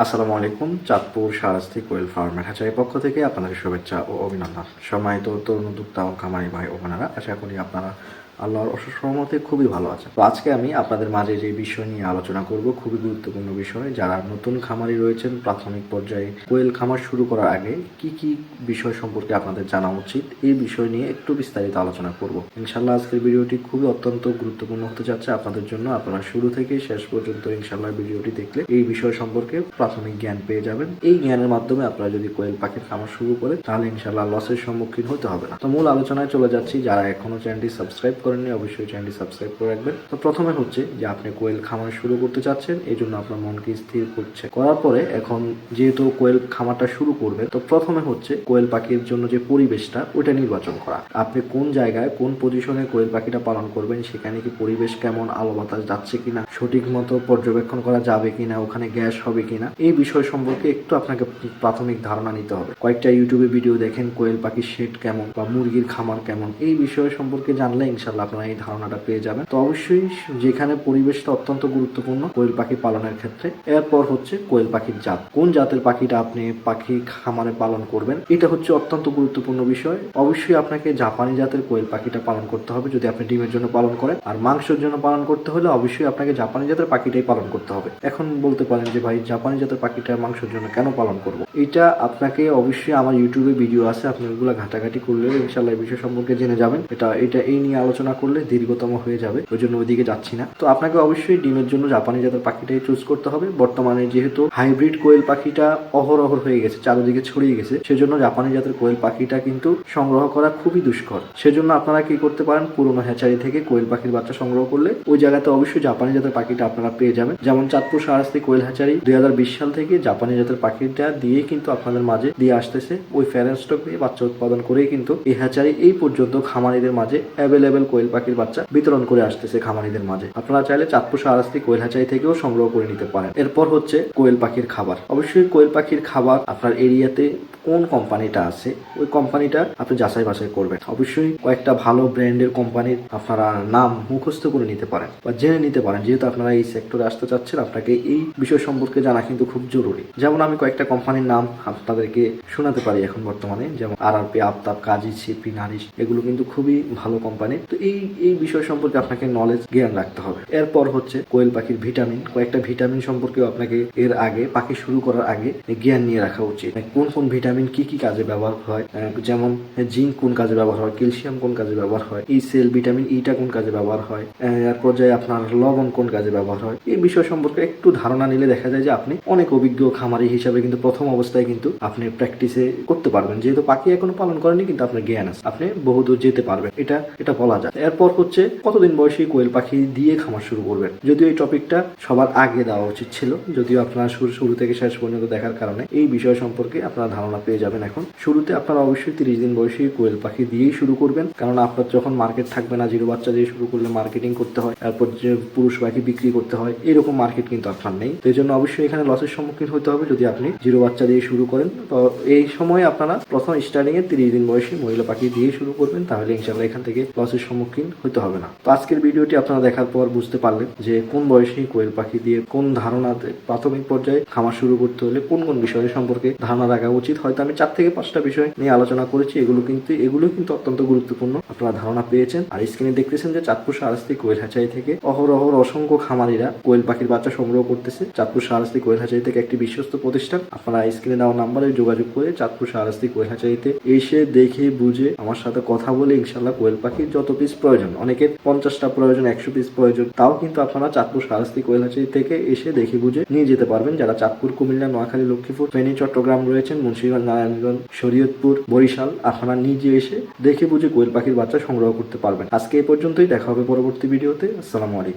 আসসালামু আলাইকুম, চাঁদপুর সারাস্তি কোয়েল ফার্মের হাঁচাই পক্ষ থেকে আপনাদের শুভেচ্ছা ও অভিনন্দন। সময় তো তরুণ উদ্যোক্তা ও খামারি ভাই ও আশা করি আপনারা আল্লাহর অশেষ রহমতে খুবই ভালো আছে তো আজকে আমি আপনাদের মাঝে যে বিষয় নিয়ে আলোচনা করব, খুবই গুরুত্বপূর্ণ বিষয়, যারা নতুন খামারি রয়েছেন, প্রাথমিক পর্যায়ে কোয়েল খামার শুরু করার আগে কি কি বিষয় সম্পর্কে আপনাদের জানা উচিত, এই বিষয় নিয়ে একটু বিস্তারিত আলোচনা করব। ইনশাল্লাহ আজকের ভিডিওটি খুবই অত্যন্ত গুরুত্বপূর্ণ হতে যাচ্ছে। আপনাদের জন্য আপনারা শুরু থেকে শেষ পর্যন্ত ইনশাল্লাহ ভিডিওটি দেখলে এই বিষয় সম্পর্কে প্রাথমিক জ্ঞান পেয়ে যাবেন। এই জ্ঞানের মাধ্যমে আপনারা যদি কোয়েল পাখির খামার শুরু করে তাহলে ইনশাল্লাহ লসের সম্মুখীন হতে হবে না। তো মূল আলোচনায় চলে যাচ্ছি। যারা এখনও চ্যানেলটি সাবস্ক্রাইব করেননি অবশ্যই চ্যানেলটি সাবস্ক্রাইব করে রাখবেন। তো প্রথমে হচ্ছে যে আপনি কোয়েল খামার শুরু করতে চাচ্ছেন, এই জন্য আপনার মনকে স্থির করছে। করার পরে এখন যেহেতু কোয়েল খামারটা শুরু করবেন, তো প্রথমে হচ্ছে কোয়েল পাখির জন্য যে পরিবেশটা, ওইটা নির্বাচন করা। আপনি কোন জায়গায়, কোন পজিশনে কোয়েল পাখিটা পালন করবেন, সেখানে কি পরিবেশ কেমন, আলো বাতাস যাচ্ছে কিনা, সঠিক মতো পর্যবেক্ষণ করা যাবে কিনা, ওখানে গ্যাস হবে কিনা, এই বিষয় সম্পর্কে একটু আপনাকে প্রাথমিক ধারণা নিতে হবে। কয়েকটা ইউটিউবে ভিডিও দেখেন কোয়েল পাখির শেড কেমন বা মুরগির খামার কেমন, এই বিষয় সম্পর্কে জানলে ইনশাল্লাহ আপনারা এই ধারণাটা পেয়ে যাবেন। তো অবশ্যই যেখানে পরিবেশটা অত্যন্ত গুরুত্বপূর্ণ কোয়েল পাখি পালনের ক্ষেত্রে, এরপর হচ্ছে কোয়েল পাখির জাত। কোন জাতের পাখিটা আপনি পাখি খামারে পালন করবেন, এটা হচ্ছে অত্যন্ত গুরুত্বপূর্ণ বিষয়। অবশ্যই আপনাকে জাপানি জাতের কোয়েল পাখিটা পালন করতে হবে যদি আপনি ডিমের জন্য পালন করেন। আর মাংসের জন্য পালন করতে হলে অবশ্যই আপনাকে জাপানি জাতের পাখিটাই পালন করতে হবে। এখন বলতে পারেন যে, ভাই, জাপানি জাতের পাখিটা মাংসের জন্য কেন পালন করব? এটা আপনাকে অবশ্যই আমার ইউটিউবে ভিডিও আছে, আপনি ওগুলো ঘাটাঘাটি করলে ইনশাল্লাহ এই বিষয় সম্পর্কে জেনে যাবেন। এটা এটা এই নিয়ে আলোচনা করলে দীর্ঘতম হয়ে যাবে, ওই জন্য ওইদিকে যাচ্ছি না। তো আপনাকে অবশ্যই ডিমের জন্য জাপানি জাতের পাখিটাই চুজ করতে হবে। বর্তমানে যেহেতু হাইব্রিড কোয়েল পাখিটা অহরহ হয়ে গেছে, চারিদিকে ছড়িয়ে গেছে, সেজন্য জাপানি জাতের কোয়েল পাখিটা কিন্তু সংগ্রহ করা খুবই দুষ্কর। সেজন্য আপনারা কি করতে পারেন, পুরোনো হ্যাচারি থেকে কোয়েল পাখির বাচ্চা সংগ্রহ করলে ওই জায়গাতে অবশ্যই জাপানি জাতের পাখিটা আপনারা পেয়ে যাবেন। যেমন চাঁদপুর সারাস্তি কোয়েল হ্যাচারি দুই সাল থেকে জাপানি জাতের পাখিটা দিয়ে কিন্তু আপনাদের মাঝে দিয়ে আসতেছে। ওই ফ্যারেন স্টক দিয়ে বাচ্চা উৎপাদন করেই কিন্তু এই হ্যাচারি এই পর্যন্ত খামারিদের মাঝে অ্যাভেলেবেল কোয়েল পাখির বাচ্চা বিতরণ করে আসতেছে খামারিদের মাঝে। আপনারা চাইলে চাঁদপুর সারাস্তি কোয়েল হ্যাচারি থেকেও সংগ্রহ করে নিতে পারেন। এরপর হচ্ছে কোয়েল পাখির খাবার। অবশ্যই কোয়েল পাখির খাবার আপনার এরিয়াতে কোন কোম্পানিটা আছে, ওই কোম্পানিটা আপনি যাচাই বাছাই করবেন। অবশ্যই কয়েকটা ভালো ব্র্যান্ডের কোম্পানির আপনারা নাম মুখস্থ করে নিতে পারেন বা জেনে নিতে পারেন। যেহেতু আপনারা এই সেক্টরে আসতে চাচ্ছেন, আপনাকে এই বিষয় সম্পর্কে জানা কিন্তু খুব জরুরি। যেমন আমি কয়েকটা কোম্পানির নাম আপনাদেরকে শোনাতে পারি এখন বর্তমানে। যেমন R R P Aftab, Kazi CP Nourish এগুলো কিন্তু খুবই ভালো কোম্পানি। তো এই এই বিষয় সম্পর্কে আপনাকে নলেজ জ্ঞান রাখতে হবে। এরপর হচ্ছে কোয়েল পাখির ভিটামিন কয়েকটা ভিটামিন সম্পর্কেও আপনাকে এর আগে, পাখি শুরু করার আগে জ্ঞান নিয়ে রাখা উচিত। মানে কোন কোন ভিটামিন কি কি কাজে ব্যবহার হয়? যেমন জিঙ্ক কোন কাজে ব্যবহার হয়, ক্যালসিয়াম কোন কাজে ব্যবহার হয় ই সেল ভিটামিন ইটা কোন কাজে ব্যবহার হয় এর পর্যায়ে আপনার লবণ কোন কাজে ব্যবহার হয়, এই বিষয় সম্পর্কে একটু ধারণা নিলে দেখা যায় যে আপনি অনেক অভিজ্ঞ খামারি হিসাবে কিন্তু প্রথম অবস্থায় কিন্তু আপনি প্র্যাকটিসে করতে পারবেন। যেহেতু পাখি এখনও পালন করেনি, কিন্তু আপনার জ্ঞান আছে। আপনি বহুদূর যেতে পারবেন। এটা এটা বলা যায়। এরপর হচ্ছে কতদিন বয়সী কোয়েল পাখি দিয়ে খামার শুরু করবেন? যদিও এই টপিকটা সবার আগে দেওয়া উচিত ছিল, যদিও আপনারা শুরু শুরু থেকে শেষ পর্যন্ত দেখার কারণে এই বিষয় সম্পর্কে আপনারা ধারণা পেয়ে যাবেন এখন। শুরুতে আপনারা অবশ্যই তিরিশ দিন বয়সী কোয়েল পাখি দিয়েই শুরু করবেন, কারণ আপনার যখন মার্কেট থাকবে না, জিরো বাচ্চা দিয়ে শুরু করলে মার্কেটিং করতে হয় তারপর যে পুরুষ পাখি বিক্রি করতে হয়, এরকম মার্কেট কিন্তু আপনার নেই। তো এই জন্য অবশ্যই এখানে লসের সম্মুখীন হতে হবে যদি আপনি জিরো বাচ্চা দিয়ে শুরু করেন। তো এই সময় আপনারা প্রথম স্টার্টিং এ তিরিশ দিন বয়সী মহিলা পাখি দিয়ে শুরু করবেন, তাহলে ইনশাল্লাহ এখান থেকে লসের সম্মুখীন হতে হবে না। তো আজকের ভিডিওটি আপনারা দেখার পর বুঝতে পারলেন যে কোন বয়সী কোয়েল পাখি দিয়ে কোন ধারণাতে প্রাথমিক পর্যায়ে খামার শুরু করতে হলে কোন কোন বিষয় সম্পর্কে ধারণা রাখা উচিত। হয়তো আমি চার থেকে পাঁচটা বিষয় নিয়ে আলোচনা করেছি, এগুলো কিন্তু এগুলো কিন্তু অত্যন্ত গুরুত্বপূর্ণ। আপনারা ধারণা পেয়েছেন আর স্ক্রিনে দেখতেছেন যে চাঁদপুর সারাস্তি কোয়েল হাচাই থেকে অহরহর অসংখ্য খামারিরা কোয়েল পাখির বাচ্চা সংগ্রহ করতেছে। চাঁদপুর সারাস্তি কোয়েল হাচাই থেকে একটি বিশ্বস্ত প্রতিষ্ঠান। আপনারা স্ক্রিনে দেওয়া নাম্বারে যোগাযোগ করে চাঁদপুর সারাস্তি কোয়েল হাচাইতে এসে দেখে বুঝে আমার সাথে কথা বলে ইনশাল্লাহ কোয়েল পাখির যত পিস প্রয়োজন। অনেকের পঞ্চাশটা প্রয়োজন, একশো পিস প্রয়োজন। তাও কিন্তু আপনারা চাঁদপুর সারাস্তি কৈলাসী থেকে এসে দেখে বুঝে নিয়ে যেতে পারবেন। যারা চাঁদপুর, কুমিল্লা, নোয়াখালী, লক্ষ্মীপুর, ফেনী, চট্টগ্রাম রয়েছেন, মুন্সিগঞ্জ, নারায়ণগঞ্জ, শরীয়তপুর, বরিশাল আপনারা নিজে এসে দেখে বুঝে কোয়েল পাখির বাচ্চা সংগ্রহ করতে পারবেন। আজকে এই পর্যন্তই। দেখা হবে পরবর্তী ভিডিওতে। আসসালামু আলাইকুম।